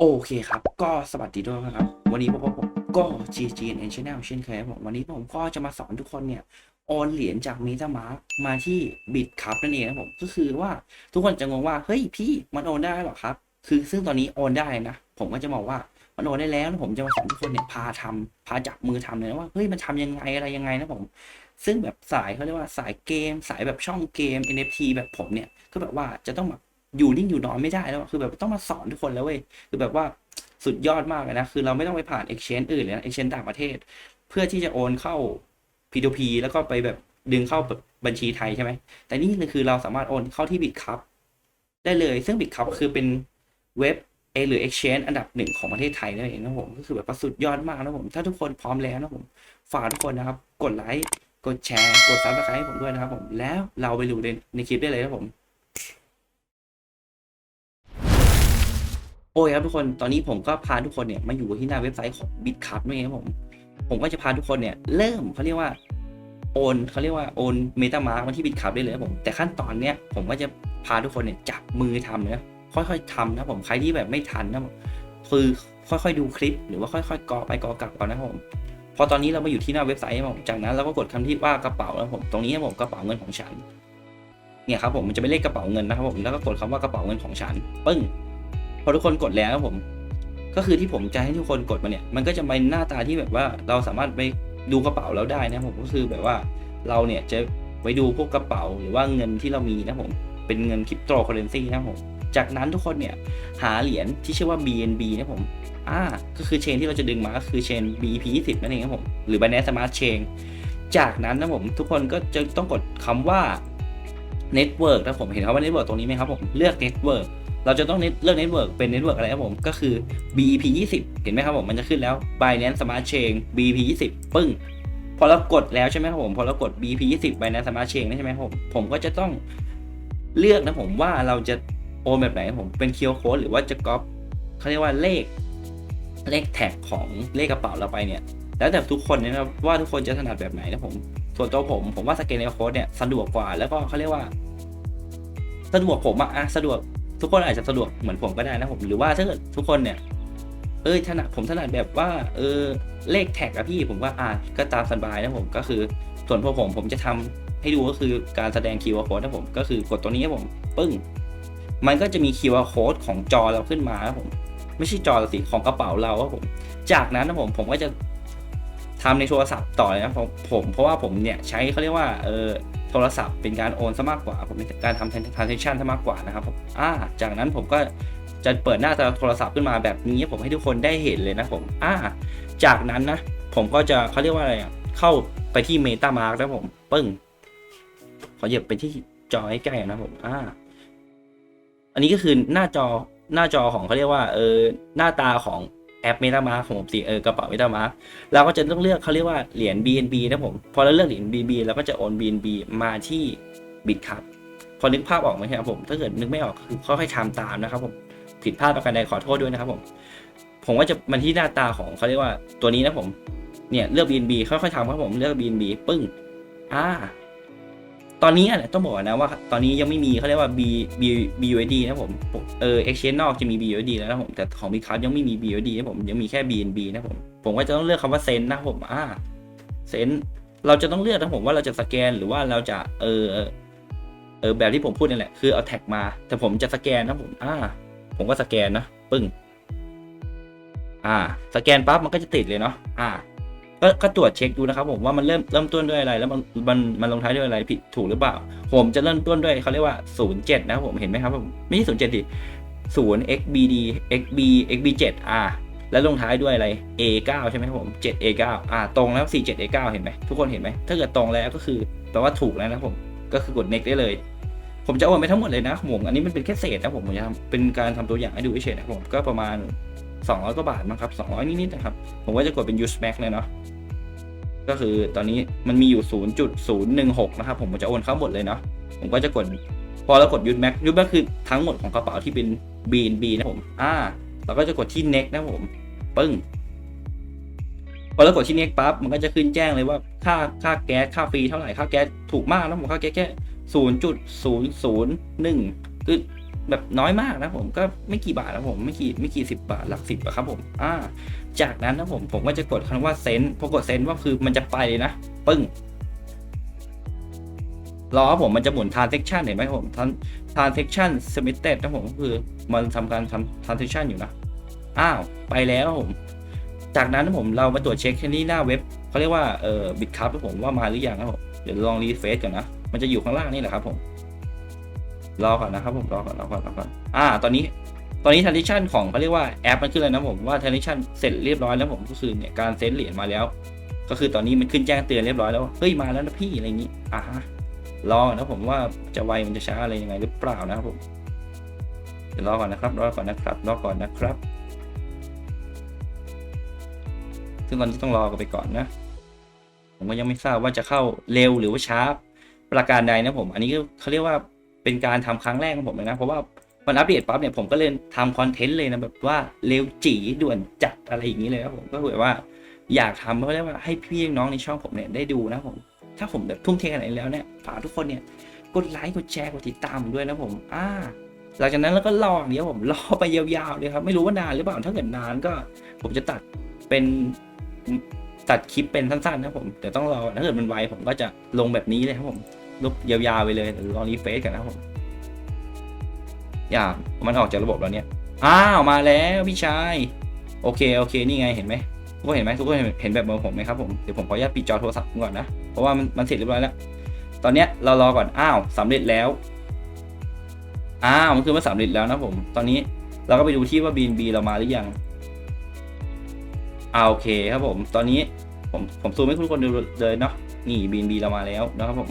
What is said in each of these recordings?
โอเคครับ ก็สวัสดีด้วยนะครับ วันนี้พบกับผมก็ GGN Channel เช่นเคยผมวันนี้ผมก็จะมาสอนทุกคนเนี่ยโอนเหรียญจาก MetaMask มาที่ Bitcup นั่นเองครับผมก็คือว่าทุกคนจะงงว่า เฮ้ยพี่มันโอนได้หรอครับ คือซึ่งตอนนี้โอนได้นะ ผมก็จะบอกว่ามันโอนได้แล้วแล้วผมจะมาสอนทุกคนเนี่ยพาทำพาจับมือทำเลยว่าเฮ้ยมันทำยังไงอะไรยังไงนะผมซึ่งแบบสายเขาเรียกว่าสายเกม สายแบบช่องเกม NFT แบบผมเนี่ยก็แบบว่าจะต้องแบบ อยู่นิ่งอยู่นอนไม่ได้แล้วคือแบบต้องมาสอนทุกคนแล้วเว้ยคือแบบว่าสุดยอดมากนะคือเราไม่ต้องไปผ่าน exchange อื่นเลยนะ exchange ต่างประเทศ เพื่อที่จะโอนเข้า P2P แล้วก็ไปแบบดึงเข้าบัญชีไทยใช่ไหม แต่นี่คือเราสามารถโอนเข้าที่ Bitcup ได้เลย ซึ่ง Bitcup คือเป็นเว็บเอหรือ exchange อันดับหนึ่งของประเทศไทยนั่นเองนะผมก็คือแบบว่าสุดยอดมากนะผม ถ้าทุกคนพร้อมแล้วนะผม ฝากทุกคนนะครับ กดไลค์ กดแชร์ กดซับสไครต์ให้ผมด้วยนะครับผม แล้วเราไปดูในคลิปได้เลยครับผม โอ้ยครับทุกคน ตอนนี้ผมก็พาทุกคนเนี่ยมาอยู่ที่หน้าเว็บไซต์ของ Bitcup นี่ครับผม ผมก็จะพาทุกคนเนี่ยเริ่มเขาเรียกว่าโอนเขาเรียกว่าโอน MetaMask มาที่ Bitcup ได้เลยครับผม แต่ขั้นตอนเนี้ยผมก็จะพาทุกคนเนี่ยจับมือทำนะค่อยๆทำนะผม ใครที่แบบไม่ทันนะผมคือค่อยๆดูคลิป หรือว่าค่อยๆกอไปกอกลับเอานะผม พอตอนนี้เรามาอยู่ที่หน้าเว็บไซต์ครับผม จากนั้นเราก็กดคำที่ว่ากระเป๋าแล้วผม ตรงนี้ผมกระเป๋าเงินของฉัน เนี่ยครับผมมันจะเป็นเลขกระเป๋าเงินนะครับผม แล้วก็กดคำว่ากระเป๋าเงินของฉัน ปึ้ง พอทุกคนกดแล้วครับผม ก็คือที่ผมจะให้ทุกคนกดมาเนี่ย มันก็จะเป็นหน้าตาที่แบบว่าเราสามารถไปดูกระเป๋าเราได้นะผมก็คือแบบว่าเราเนี่ยจะไปดูพวกกระเป๋าหรือว่าเงินที่เรามีนะผม เป็นเงินคริปโตเคอเรนซีนะผม จากนั้นทุกคนเนี่ยหาเหรียญที่ชื่อว่า BNB นะผมอ่าก็คือเชนที่เราจะดึงมาก็คือเชน BP 20นั่นเองครับผม หรือ Binance Smart Chain จากนั้นนะผมทุกคนก็จะต้องกดคำว่า Network นะผมเห็นคำว่า Network ตรงนี้ไหมครับผมเลือก Network เราจะต้องเลือก Network เป็น Network อะไรครับผมก็คือ BEP 20 เห็นไหมครับผมมันจะขึ้นแล้ว Binance Smart Chain BEP 20 ปึ้ง พอเรากดแล้วใช่ไหมครับผมพอเรากด BEP 20 Binance Smart Chain ใช่ไหมครับผมผมก็จะต้องเลือกนะผมว่าเราจะโอนแบบไหนผมเป็น QR Code หรือว่าจะก๊อปเขาเรียกว่าเลขเลขแท็กของเลขกระเป๋าเราไปเนี่ย แล้วแต่ทุกคนนะครับว่าทุกคนจะถนัดแบบไหนนะผมส่วนตัวผมผมว่าสแกนเอโค้ดเนี่ยสะดวกกว่าแล้วก็เขาเรียกว่า สะดวกผมอะอะสะดวกทุกคนอาจจะสะดวกเหมือนผมก็ได้นะผมหรือว่าถ้าเกิดทุกคนเนี่ยเอยถนัดผมถนัดแบบว่าเออเลขแท็กอะพี่ผมว่าอะก็ตามสบายนะผมก็คือส่วนพวกผมผมจะทำให้ดูก็คือการแสดง QR code นะผมก็คือกดตัวนี้ผมปึ้ง มันก็จะมี QR code ของจอเราขึ้นมาครับผมไม่ใช่จอเราสิของกระเป๋าเราครับผม จากนั้นนะผมผมก็จะทำในโทรศัพท์ต่อเลยนะผมผมเพราะว่าผมเนี่ยใช้เขาเรียกว่าเออ โทรศัพท์เป็นการโอนซะมากกว่าผมเป็นการทำ transaction ซะมากกว่านะครับผมอ่าจากนั้นผมก็จะเปิดหน้าจอโทรศัพท์ขึ้นมาแบบนี้ผมให้ทุกคนได้เห็นเลยนะผมอ่าจากนั้นนะ ผมก็จะเขาเรียกว่าอะไรเข้าไปที่ MetaMask นะผมปึ้งขอเหยียบไปที่จอให้ใกล้ๆนะผมอ่าอันนี้ก็คือหน้าจอหน้าจอของเขาเรียกว่าเออหน้าตาของ แอป MetaMask ของผมสิเออกระเป๋า MetaMask เราก็จะต้องเลือกเขาเรียกว่าเหรียญ BNB นะผม พอเราเลือกเหรียญ BNB เราก็จะโอน BNB มาที่ Bitcup พอนึกภาพออกไหมครับผมถ้าเกิดนึกไม่ออกคือค่อยๆทำตามนะครับผมผิดพลาดประการใดขอโทษด้วยนะครับผม ผมว่าจะมันที่หน้าตาของเขาเรียกว่าตัวนี้นะผมเนี่ยเลือก BNB ค่อยๆทำครับผมเลือก BNB ปึ้งอ่า ตอนนี้อะต้องบอกนะว่าตอนนี้ยังไม่มีเขาเรียกว่า B B BUSD นะผมเออ exchange นอกจะมี BUSD แล้วนะผมแต่ของ Bitcup ยังไม่มี BUSD นะผมยังมีแค่ BNB นะผมผมก็จะต้องเลือกคำว่าเซนนะผมอ่าเซนเราจะต้องเลือกนะผมว่าเราจะสแกนหรือว่าเราจะเออเออแบบที่ผมพูดนี่แหละคือเอาแท็กมา แต่ผมจะสแกนนะผมอ่าผมก็สแกนนะปึ้งอ่า สแกนปั๊บมันก็จะติดเลยเนาะอ่า ก็ก็ตรวจเช็คดูนะครับผมว่ามันเริ่มเริ่มต้นด้วยอะไร แล้วมันมันมันลงท้ายด้วยอะไรผิดถูกหรือเปล่า ผมจะเริ่มต้นด้วยเขาเรียกว่า 07 นะครับผมเห็นไหมครับผมไม่ใช่07ดิ0 xbd xb xb7 อ่าแล้วลงท้ายด้วยอะไร a9 ใช่ไหมครับผม 7 a9 อ่าตรงแล้ว 47 a9 เห็นไหมทุกคนเห็นไหมถ้าเกิดตรงแล้วก็คือแปลว่าถูกแล้วนะผมก็คือกด next ได้เลย ผมจะโอนไปทั้งหมดเลยนะผมอันนี้มันเป็นแค่เศษนะผมผมจะทำเป็นการทำตัวอย่างให้ดูเฉยๆนะผมก็ประมาณ 200 กว่าบาทมั้งครับ 200 นิดๆนะครับ ผมก็จะกดเป็น use max เลยเนาะ ก็คือตอนนี้มันมีอยู่ 0.016 นะครับ ผมจะโอนเข้าหมดเลยเนาะ ผมก็จะกด พอเรากดยูทแม็กยูทแม็กคือทั้งหมดของกระเป๋าที่เป็น BNB นะผม อ่า เราก็จะกดที่ next นะผม ปึ้ง พอเรากดที่ next ปั๊บ มันก็จะขึ้นแจ้งเลยว่า ค่า ค่าแก๊ส ค่าฟรีเท่าไหร่ ค่าแก๊สถูกมากนะผม ค่าแก๊สแค่0.001คือ แบบน้อยมากนะผมก็ไม่กี่บาทนะผมไม่กี่ไม่กี่สิบบาทหลักสิบอะครับผมอ่าจากนั้นนะผมผมก็จะกดคำว่าเซนพอกดเซนว่าคือมันจะไปเลยนะปึ้งรอผมมันจะหมุน transaction เห็นไหมผม Tran- transaction submitted นะผมก็คือมันทำการทำ transaction อยู่นะอ้าวไปแล้วผม จากนั้นนะผมเรามาตรวจเช็คที่หน้าเว็บเขาเรียกว่าเอ่อบิตคัพผมว่ามาหรือยังครับผมเดี๋ยวลองรีเฟซก่อนนะมันจะอยู่ข้างล่างนี่แหละครับผม รอก่อนนะครับผมรอก่อนรอก่อนรอก่อนอ่า ตอนนี้ตอนนี้ transaction ของเขาเรียกว่าแอปมันขึ้นเลยนะผมว่า transaction เสร็จเรียบร้อยแล้วผมก็คือเนี่ยการเซ็นเหรียญมาแล้ว ก็คือตอนนี้มันขึ้นแจ้งเตือนเรียบร้อยแล้วเฮ้ยมาแล้วนะพี่อะไรอย่างนี้อ่าฮะรอนะผมว่าจะไวมันจะช้าอะไรยังไงหรือเปล่านะครับผมเดี๋ยวรอก่อนนะครับรอก่อนนะครับรอก่อนนะครับ ซึ่งตอนนี้ต้องรอกันไปก่อนนะ ผมก็ยังไม่ทราบว่าจะเข้าเร็วหรือว่าช้าประการใดนะผม อันนี้ก็เขาเรียกว่า เป็นการทำครั้งแรกของผมเลยนะ เพราะว่ามันอัปเดตปั๊บเนี่ยผมก็เลยทำคอนเทนต์เลยนะแบบว่าเร็วจีด่วนจัดอะไรอย่างนี้เลยครับผมก็คือว่าอยากทำเพราะว่าให้พี่น้องในช่องผมเนี่ยได้ดูนะผม ถ้าผมแบบทุ่มเทขนาดนี้แล้วเนี่ยฝากทุกคนเนี่ยกดไลค์กดแชร์กดติดตามผมด้วยนะผมอ่าหลังจากนั้นแล้วก็รออย่างเดียวผมรอไปยาวๆเลยครับ ไม่รู้ว่านานหรือเปล่าถ้าเกิดนานก็ ผมจะตัดเป็นตัดคลิปเป็นสั้นๆนะผมแต่ต้องรอถ้าเกิดมันไวผมก็จะลงแบบนี้เลยครับผม ลบยาวๆไปเลยเดี๋ยวรอรีเฟซกันนะผมอย่ามันออกจากระบบแล้วเนี่ยอ้าวมาแล้วพี่ชายโอเคโอเคนี่ไงเห็นไหมทุกคนเห็นไหมทุกคนเห็นแบบเหมือนผมไหมครับผมเดี๋ยวผมขออนุญาตปิดจอโทรศัพท์ก่อนนะเพราะว่ามันมันเสร็จเรียบร้อยแล้ว ตอนเนี้ยเรารอก่อนอ้าวสำเร็จแล้วอ้าวมันคือว่าสำเร็จแล้วนะผม ตอนนี้เราก็ไปดูที่ว่า BNB เรามาหรือยังอาโอเคครับผม ตอนนี้ผมผมซูมให้ทุกคนดูเลยเนาะนี่ BNB เรามาแล้วนะครับผม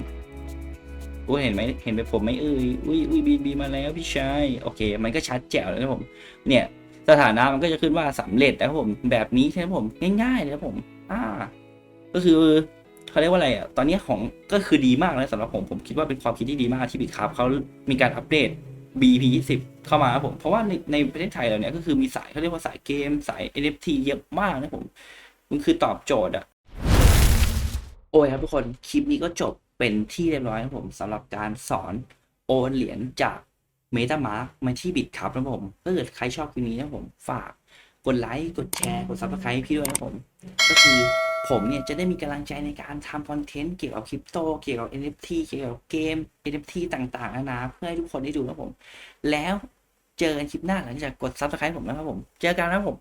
อุ้ยเห็นไหมเห็นไปผมไหมเอ้ยอุ้ยอุ้ยบีบีมาแล้วพี่ชายโอเค มันก็ชัดแจ๋วเลยนะผม เนี่ยสถานะมันก็จะขึ้นว่าสำเร็จนะครับผมแบบนี้ใช่ไหมผมง่ายๆเลยครับผม อ่า ก็คือเขาเรียกว่าอะไรอะตอนนี้ของก็คือดีมากนะสำหรับผมผมคิดว่าเป็นความคิดที่ดีมากที่บิตครับเขามีการอัปเดต BP 20เข้ามาครับผมเพราะว่าในในประเทศไทยเราเนี่ยก็คือมีสายเขาเรียกว่าสายเกมสาย NFT เยอะมากนะผมมันคือตอบโจทย์อะโอ้ยครับทุกคนคลิปนี้ก็จบ เป็นที่เรียบร้อยครับผมสำหรับการสอนโอนเหรียญจาก MetaMask มาที่บิตครับนะผมถ้าเกิดใครชอบคลิปนี้นะผมฝากกดไลค์กดแชร์กด Subscribe ให้พี่ด้วยนะผม ก็คือผมเนี่ยจะได้มีกำลังใจในการทำคอนเทนต์เกี่ยวกับคริปโต เกี่ยวกับ NFT เกี่ยวกับเกม NFT ต่างๆนานาเพื่อให้ทุกคนได้ดูนะผม แล้วเจอกันคลิปหน้าหลังจากกด Subscribe ผมนะครับผม เจอกันนะครับผม